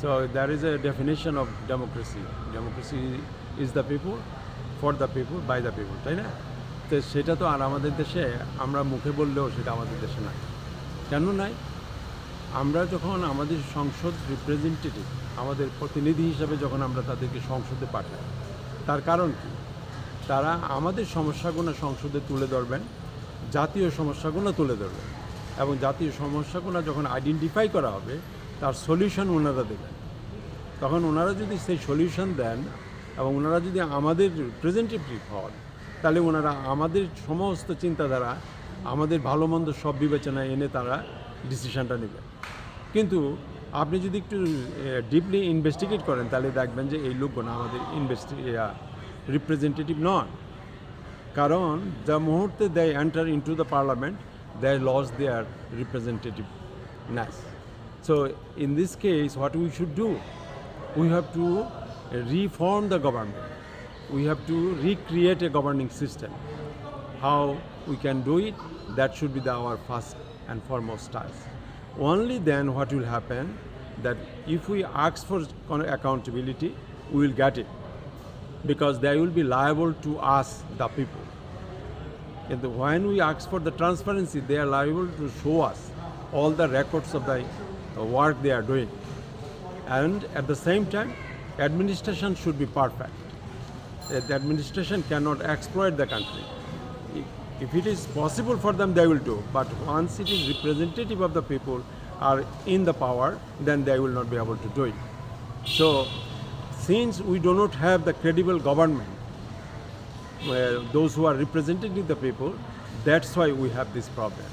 So there is a definition of democracy. Democracy is the people, for the people, by the people, তাই না? তো সেটা তো আর আমাদের দেশে আমরা মুখে বললেও সেটা আমাদের দেশে নাই। কেন নাই? আমরা যখন আমাদের সংসদ রিপ্রেজেন্টেটিভ আমাদের প্রতিনিধি হিসাবে যখন আমরা তাদেরকে সংসদে পাঠাই তার কারণ কি? তারা আমাদের সমস্যাগুলো সংসদে তুলে ধরবেন জাতীয় সমস্যাগুলো তুলে ধরবেন এবং জাতীয় সমস্যাগুলো যখন আইডেন্টিফাই করা হবে তার সলিউশন ওনারা দেবেন। তখন ওনারা যদি সেই সলিউশন দেন এবং ওনারা যদি আমাদের রিপ্রেজেন্টেটিভ হন, তাহলে ওনারা আমাদের সমস্ত চিন্তাধারা, আমাদের ভালো মন্দ সব বিবেচনায় এনে তারা ডিসিশনটা নেবেন। কিন্তু আপনি যদি একটু ডিপলি ইনভেস্টিগেট করেন, তাহলে দেখবেন যে এই লোকগুলো আমাদের ইনভেস্টি রিপ্রেজেন্টেটিভ নন। কারণ দ্য মুহূর্তে they enter into the parliament they lose their representativeness So in this case, what we should do? We have to reform the government. We have to recreate a governing system. How we can do it, that should be the, our first and foremost task. Only then what will happen that if we ask for accountability, we will get it because they will be liable to us, the people. And when we ask for the transparency, they are liable to show us all the records of the work they are doing. And at the same time administration should be perfect. The administration cannot exploit the country. If, if it is possible for them they will do. But once it is representative of the people are in the power then they will not be able to do it. So since we do not have the credible government uh, those who are representing the people that's why we have this problem